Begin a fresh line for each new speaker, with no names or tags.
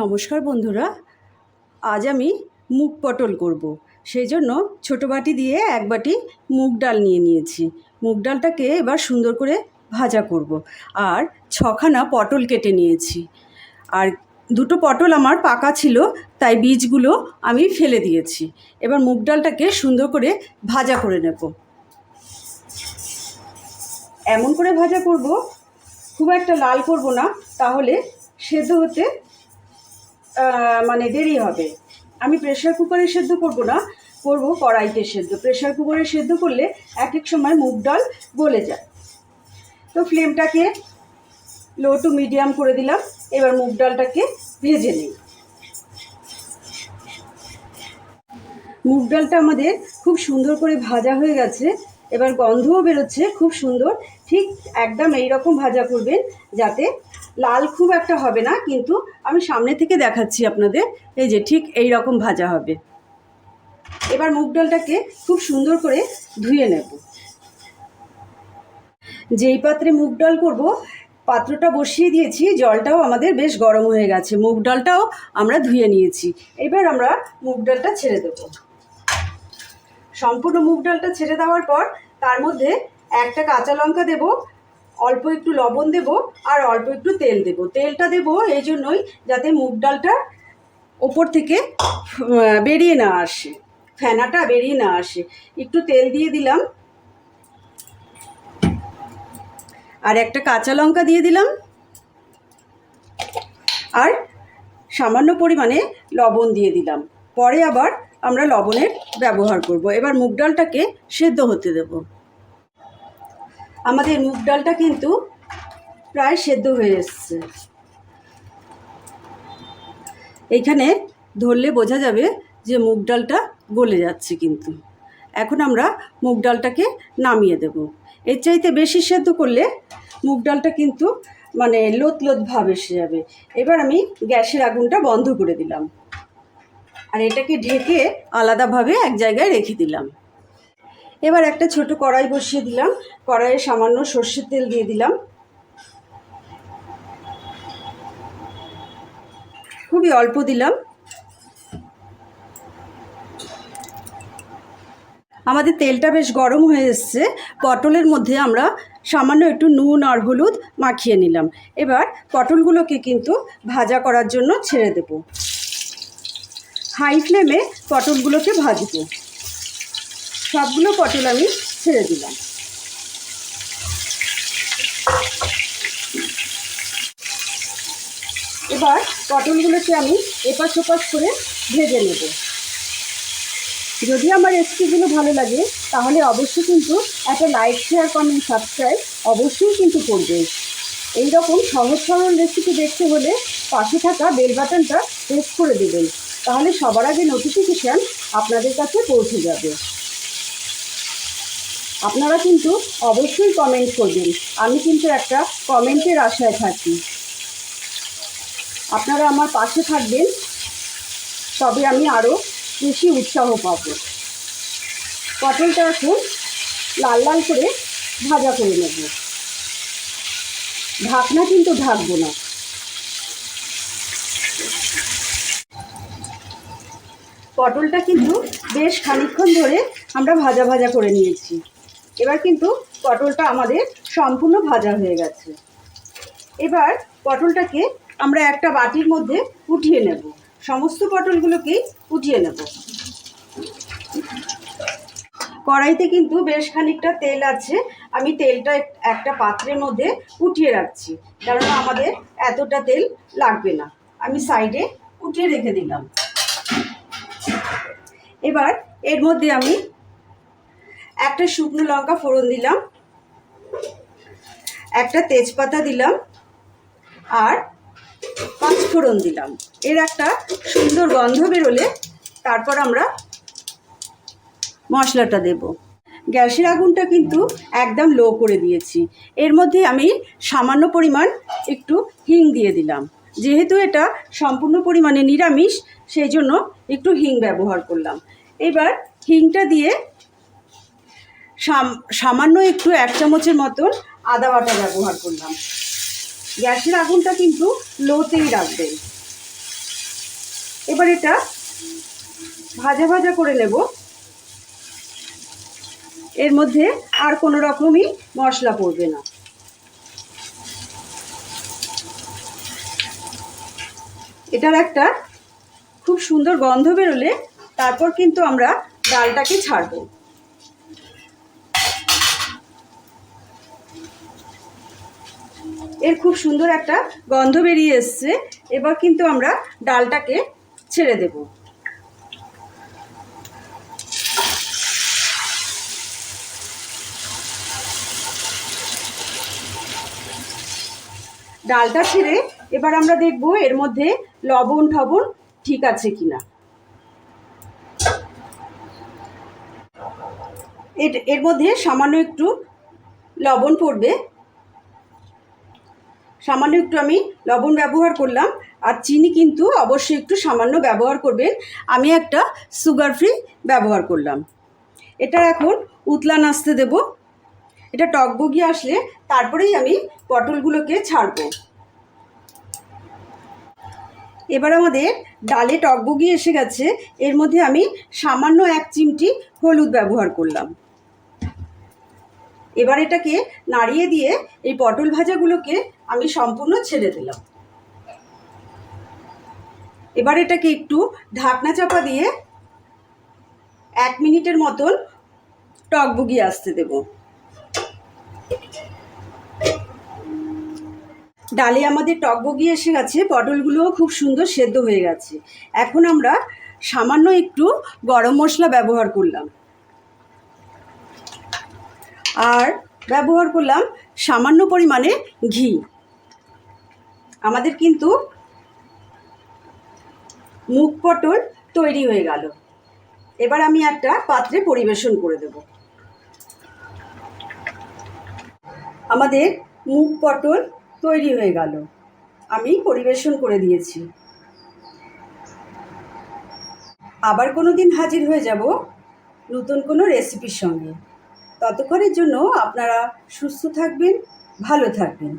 নমস্কার বন্ধুরা, আজ আমি মুগ পটল করব। সেই জন্য ছোটো বাটি দিয়ে এক বাটি মুগ ডাল নিয়ে নিয়েছি মুগ ডালটাকে এবার সুন্দর করে ভাজা করব। আর ছখানা পটল কেটে নিয়েছি আর দুটো পটল আমার পাকা ছিল, তাই বীজগুলো আমি ফেলে দিয়েছি এবার মুগ ডালটাকে সুন্দর করে ভাজা করে নেব এমন করে ভাজা করব, খুব একটা লাল করব না, তাহলে সেদ্ধ হতে মানে দেরি হবে। আমি প্রেশার কুকারে সেদ্ধ করব না, করব কড়াইতে সেদ্ধ। প্রেশার কুকারে সেদ্ধ করলে এক এক সময় মুগ ডাল গলে যায়। তো ফ্লেমটাকে লো টু মিডিয়াম করে দিলাম, এবার মুগ ডালটাকে ভেজে নিই। মুগ ডালটা আমাদের খুব সুন্দর করে ভাজা হয়ে গেছে, এবার গন্ধও বেরোচ্ছে, খুব সুন্দর। ঠিক একদম এই রকম ভাজা করবেন, যাতে লাল খুব একটা হবে না, কিন্তু আমি সামনে থেকে দেখাচ্ছি আপনাদের। এই যে ঠিক এই রকম ভাজা হবে। এবার মুগ ডালটাকে খুব সুন্দর করে ধুয়ে নেব। যেই পাত্রে মুগ ডাল করব, পাত্রটা বসিয়ে দিয়েছি, জলটাও আমাদের বেশ গরম হয়ে গেছে। মুগ ডালটাও আমরা ধুয়ে নিয়েছি। এবার আমরা মুগ ডালটা ছেড়ে দেবো। সম্পূর্ণ মুগ ডালটা ছেড়ে দেওয়ার পর তার মধ্যে একটা কাঁচা লঙ্কা দেব অল্প একটু লবণ দেব আর অল্প একটু তেল দেব। তেলটা দেব এই জন্যই যাতে মুগ ডালটা ওপর থেকে বেরিয়ে না আসে, ফেনাটা বেরিয়ে না আসে। একটু তেল দিয়ে দিলাম। আর একটা কাঁচা লঙ্কা দিয়ে দিলাম। আর সামান্য পরিমাণে লবণ দিয়ে দিলাম। পরে আবার আমরা লবণের ব্যবহার করব। এবার মুগ ডালটাকে সেদ্ধ হতে দেব। আমাদের মুগ ডালটা কিন্তু প্রায় সেদ্ধ হয়ে এসছে। এইখানে ধরলে বোঝা যাবে যে মুগ ডালটা গলে যাচ্ছে কিন্তু। এখন আমরা মুগ ডালটাকে নামিয়ে দেব। এর চাইতে বেশি সেদ্ধ করলে মুগ ডালটা কিন্তু মানে লোত লোত ভাব এসে যাবে। এবার আমি গ্যাসের আগুনটা বন্ধ করে দিলাম। আর এটাকে ঢেকে আলাদাভাবে এক জায়গায় রেখে দিলাম। এবার একটা ছোট কড়াই বসিয়ে দিলাম। কড়াইয়ে সামান্য সর্ষের তেল দিয়ে দিলাম। খুবই অল্প দিলাম। আমাদের তেলটা বেশ গরম হয়ে এসছে। পটলের মধ্যে আমরা সামান্য একটু নুন আর হলুদ মাখিয়ে নিলাম। এবার পটলগুলোকে কিন্তু ভাজা করার জন্য ছেড়ে দেবো। হাই ফ্লেমে পটলগুলোকে ভাজবো। সবগুলো পটল আমি ছেড়ে দিলাম। এবার পটলগুলোকে আমি এপাশ ওপাশ করে ভেজে নেব। যদি আমার রেসিপিগুলো ভালো লাগে, তাহলে অবশ্যই কিন্তু একটা লাইক, শেয়ার কমেন্ট সাবস্ক্রাইব অবশ্যই কিন্তু করবে। এই রকম সহজ সরল রেসিপি দেখতে হলে পাশে থাকা বেল বাটনটা প্রেস করে দেবেন। তাহলে সবার আগে নোটিফিকেশান আপনাদের কাছে পৌঁছে যাবে। আপনারা কিন্তু অবশ্যই কমেন্ট করবেন। আমি কিন্তু একটা কমেন্টের আশায় থাকি। আপনারা আমার পাশে থাকবেন, তবে আমি আরও বেশি উৎসাহ পাব। পটলটা এখন লাল লাল করে ভাজা করে নেব। ঢাকনা কিন্তু ঢাকবো না। পটলটা কিন্তু বেশ খানিকক্ষণ ধরে আমরা ভাজা ভাজা করে নিয়েছি। এবার কিন্তু পটলটা আমাদের সম্পূর্ণ ভাজা হয়ে গেছে। এবার পটলটাকে আমরা একটা বাটির মধ্যে উঠিয়ে নেব। সমস্ত পটলগুলোকেই উঠিয়ে নেব। কড়াইতে কিন্তু বেশ খানিকটা তেল আছে। আমি তেলটা এক- একটা পাত্রের মধ্যে উঠিয়ে রাখছি। কারণ আমাদের এতটা তেল লাগবে না। আমি সাইডে উঠিয়ে রেখে দিলাম। এবার এর মধ্যে আমি একটা শুকনো লঙ্কা ফোড়ন দিলাম, একটা তেজপাতা দিলাম আর পাঁচ ফোড়ন দিলাম। এর একটা সুন্দর গন্ধ বেরোলে তারপর আমরা মশলাটা দেব। গ্যাসের আগুনটা কিন্তু একদম লো করে দিয়েছি। এর মধ্যে আমি সামান্য পরিমাণ একটু হিং দিয়ে দিলাম। যেহেতু এটা সম্পূর্ণ পরিমাণে নিরামিষ, সেই জন্য একটু হিং ব্যবহার করলাম। এবার হিংটা দিয়ে সামান্য একটু এক চামচের মতন আদা বাটা ব্যবহার করলাম। গ্যাসের আগুনটা কিন্তু লোতেই রাখবেন এবার এটা ভাজা ভাজা করে নেব। এর মধ্যে আর কোনো রকমই মশলা পড়বে না। এটার একটা খুব সুন্দর গন্ধ বেরোলে তারপর কিন্তু আমরা ডালটাকে ছাড়বো। এর খুব সুন্দর একটা গন্ধ বেরিয়ে এসছে। এবার কিন্তু আমরা ডালটাকে ছেড়ে দেব। ডালটা ছেড়ে এবার আমরা দেখব এর মধ্যে লবণ ঠবণ ঠিক আছে কিনা। এর- মধ্যে সামান্য একটু লবণ পড়বে। সামান্য একটু আমি লবণ ব্যবহার করলাম, আর চিনি কিন্তু অবশ্যই একটু সামান্য ব্যবহার করবেন। আমি একটা সুগার ফ্রি ব্যবহার করলাম। এটা এখন উতলান আসতে দেব। এটা টকবগিয়ে আসলে তারপরেই আমি পটলগুলোকে ছাড়বো। এবার আমাদের ডালে টকবগিয়ে এসে গেছে। এর মধ্যে আমি সামান্য এক চিমটি হলুদ ব্যবহার করলাম। এবার এটাকে নাড়িয়ে দিয়ে এই পটল ভাজাগুলোকে আমি সম্পূর্ণ ছেড়ে দিলাম। এবার এটাকে একটু ঢাকনা চাপা দিয়ে এক মিনিটের মতন টকবগিয়ে আসতে দেব। ডালে আমাদের টকবগিয়ে এসে গেছে, পটলগুলোও খুব সুন্দর সেদ্ধ হয়ে গেছে। এখন আমরা সামান্য একটু গরম মশলা ব্যবহার করলাম। আর ব্যবহার করলাম সামান্য পরিমাণে ঘি। আমাদের কিন্তু মুগ পটল তৈরি হয়ে গেল। এবার আমি একটা পাত্রে পরিবেশন করে দেব। আমাদের মুগ পটল তৈরি হয়ে গেল। আমি পরিবেশন করে দিয়েছি। আবার কোনো দিন হাজির হয়ে যাব নতুন কোনো রেসিপির সঙ্গে। ততক্ষণের জন্য আপনারা সুস্থ থাকবেন ভালো থাকবেন।